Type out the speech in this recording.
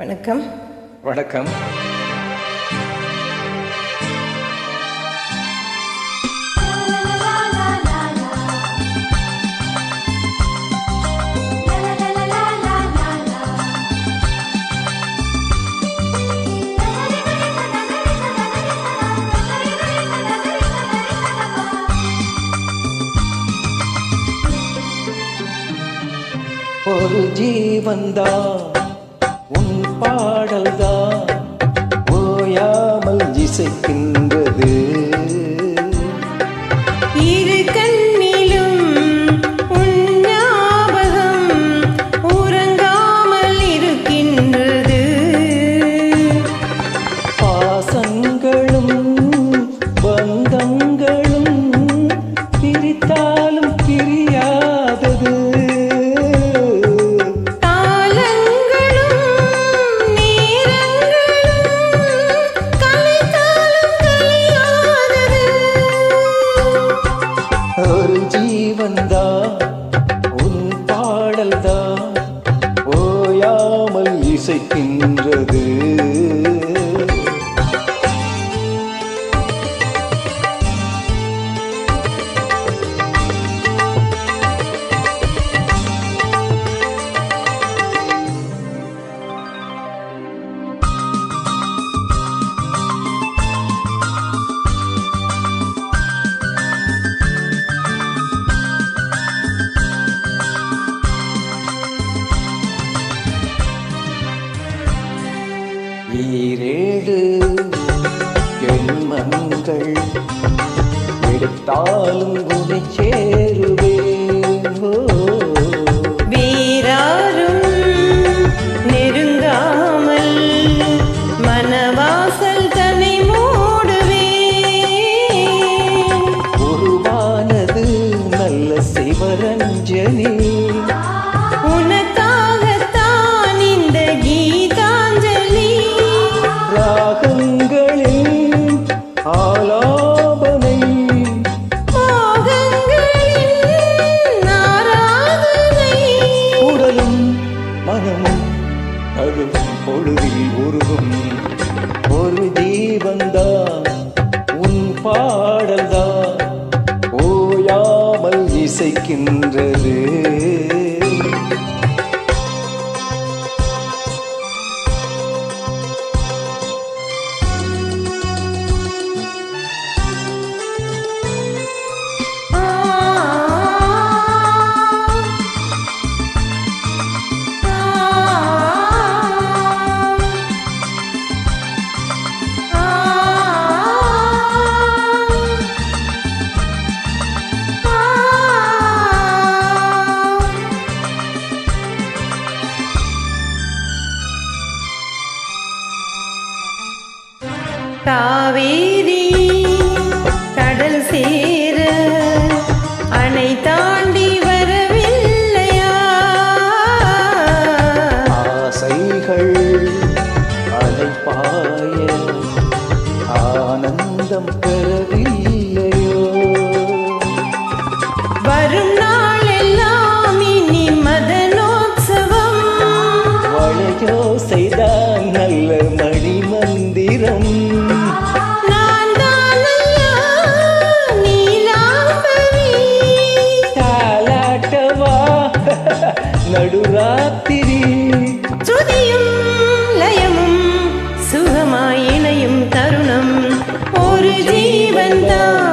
வணக்கம். வணக்கம். ஒரு ஜீவந்தா உன் பாடல்தான் ஓயாமல் இசைக்கின்றது. இசைக்கின்றது. ஜென்மங்கள் எடுத்தாலும் உனை சேருவேன். ஓ. வேறாரும் நெருங்காமல் மனவாசல் தன்னை மூடுவேன். உருவானது நல்ல சிவரஞ்சனி. பொழுதில் உருகும் ஒரு தீபந்தான் உன் பாடல்தான் ஓயாமல் இசைக்கின்றது. காவேரி கடல் சேர அணை தாண்டி வரவில்லையா? ஆசைகள் அலைப்பாய நடுராத்திரி சுதியும் லயமும் சுகமாய் இணையும் தருணம். ஒரு ஜீவன்தான்.